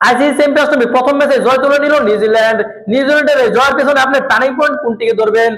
ICC champions trophy প্রথম ম্যাচে জয় তুলে নিল নিউজিল্যান্ড। নিউজিল্যান্ডের জয়ের পেছনে আপনি টার্নিং পয়েন্ট কোনটিকে ধরবেন?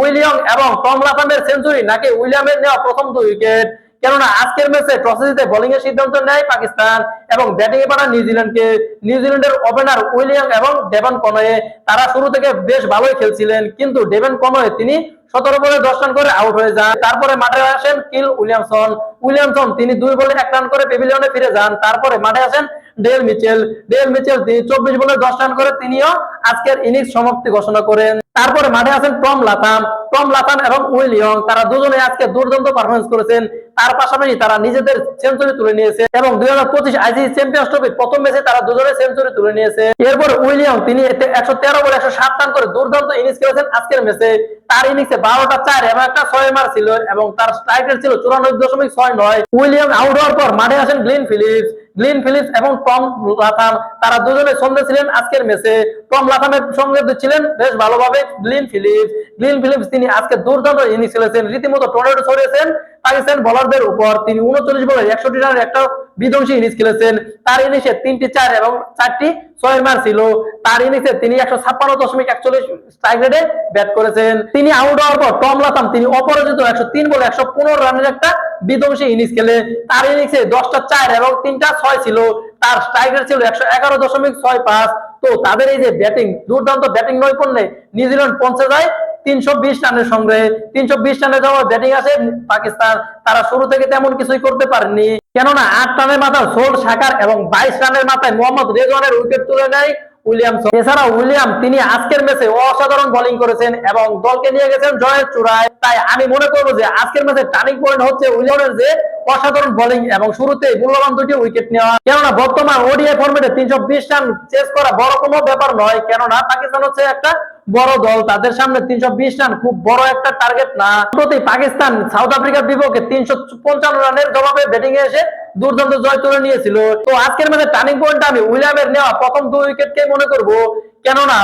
উইলিয়াম এবং টম লাফানের সেঞ্চুরি নাকি উইলিয়ামের নেওয়া প্রথম দুই উইকেট কেননা আজকের ম্যাচে টসে জিতে বোলিং এর সিদ্ধান্ত নেয় পাকিস্তান এবং ব্যাটিং এ পাঠায় নিউজিল্যান্ডকে নিউজিল্যান্ডের ওপেনার উইলিয়াম এবং ডেভন কনয়ে তারা শুরু থেকে বেশ ভালোই খেলছিলেন, কিন্তু ডেভন কনয়ে তিনি সতেরো বলে দশ রান করে আউট হয়ে যান। তারপরে মাঠে আসেন কিল উইলিয়ামসন। উইলিয়ামসন তিনি দুই বলে এক রান করে পেভিলিয়নে ফিরে যান। তারপরে মাঠে আসেন ডেল মিচেল। ডেল মিচেল তিনি চব্বিশ বলে দশ রান করে তিনিও আজকের ইনিংস সমাপ্তি ঘোষণা করেন। তারপরে মাঠে আছেন টম লাথাম টম লাথাম এবং উইলিয়ং তারা দুজনে আজকে দুর্দান্ত পারফরমেন্স করেছেন। তার পাশাপাশি তারা নিজেদের সেঞ্চুরি তুলে নিয়েছে এবং দুই হাজার পঁচিশ আইসিসি চ্যাম্পিয়ন্স ট্রফির প্রথম ম্যাচে তারা দুজনে সেঞ্চুরি তুলে নিয়েছে। এরপর উইলিয়াম তিনি একশো তেরো বলে একশো সাত রান করে দুর্দান্ত ইনিংস খেলেছেন আজকের ম্যাচে। তার ইনিংসে বারোটা চার এবং একটা ছয় মার ছিল এবং তার স্ট্রাইক ছিল চুরানব্বই দশমিক ছয় নয়। উইলিয়াম আউট হওয়ার পর মাঠে আসেন গ্লিন ফিলিপস। গ্লিন ফিলিপস এবং টম লাথাম, তারা দুজনে সন্ধে ছিলেন আজকের ম্যাচে টম লাথামের সঙ্গে ছিলেন বেশ ভালোভাবে গ্লিন ফিলিপস। গ্লিন ফিলিপস তিনি আজকে দুর্দান্ত ইনিংস খেলেছেন, রীতিমতো টর্নেডো ছড়িয়েছেন। পাকিস্তান বোলারদের উপর তিনি উনচল্লিশ বলে একষট্টি রানের একটা বিধ্বংসী ইনিংস খেলেছেন। তার ইনিংসে তিনটি চার এবং চারটি ছয় মার ছিল। তার ইনিংসে তিনি একশো ছাপ্পান্ন দশমিক একচল্লিশ স্ট্রাইক রেটে ব্যাট করেছেন। তিনি আউট হওয়ার পর টম লাথাম তিনি অপরাজিত একশো তিন বলে একশো পনেরো রানের একটা বিধ্বংসী ইনিংস খেলে। তার ইনিংসে দশটা চার এবং তিনটা ছয় ছিল। তার স্ট্রাইক রেট ছিল একশো এগারো দশমিক ছয় পাঁচ। তো তাদের এই যে ব্যাটিং দুর্দান্ত ব্যাটিং নৈপুণ্যে নিউজিল্যান্ড পৌঁছে যায় তিনশো বিশ রানের সঙ্গে তিনশো বিশ রানের জবাব ব্যাটিং আসে পাকিস্তান। তারা শুরু থেকে তেমন কিছুই করতে পারেনি। কেননা আট রানের মাথায় সোল সাকার এবং বাইশ রানের মাথায় মোহাম্মদ রেজওয়ানের উইকেট তুলে নেয় উইলিয়ামসন। এছাড়া উইলিয়াম, তিনি আজকের ম্যাচে অসাধারণ বোলিং করেছেন এবং দলকে নিয়ে গেছেন জয়ের চূড়ায়। তাই আমি মনে করব যে আজকের ম্যাচে টার্নিং পয়েন্ট হচ্ছে উইলিয়ামের যে অসাধারণ বোলিং এবং শুরুতে মূল্যবান দুটি উইকেট নেওয়া। কেননা বর্তমান ওডিআই ফর্মেটে তিনশো বিশ রান চেস করা বড় কোনো ব্যাপার নয়। কেননা পাকিস্তান হচ্ছে একটা বড় দল, তাদের সামনে তিনশো বিশ রান, খুব বড় একটা টার্গেট না। প্রতি পাকিস্তান সাউথ আফ্রিকার বিপক্ষে তিনশো পঞ্চান্ন রানের জবাবে ব্যাটিং এ এসে দুর্দান্ত জয় তুলে নিয়েছিল। তো আজকের ম্যাচে টার্নিং পয়েন্ট আমি উইলিয়ামের নেওয়া প্রথম দুই উইকেটকে মনে করব? কেননা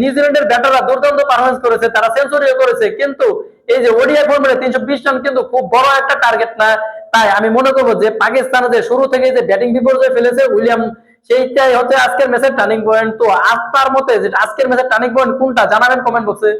নিউজিল্যান্ডের ব্যাটাররা দুর্দান্ত পারফরমেন্স করেছে, তারা সেঞ্চুরিও করেছে, কিন্তু এই যে ওডিআই ফর্মেটে তিনশো বিশ রান কিন্তু খুব বড় একটা টার্গেট না। তাই আমি মনে করব যে পাকিস্তান যে শুরু থেকে যে ব্যাটিং বিপর্যয় ফেলেছে, উইলিয়াম সেইটাই হচ্ছে আজকের ম্যাচের টার্নিং পয়েন্ট তো আপনার মতে যে আজকের ম্যাচের টার্নিং পয়েন্ট কোনটা জানাবেন কমেন্ট বক্সে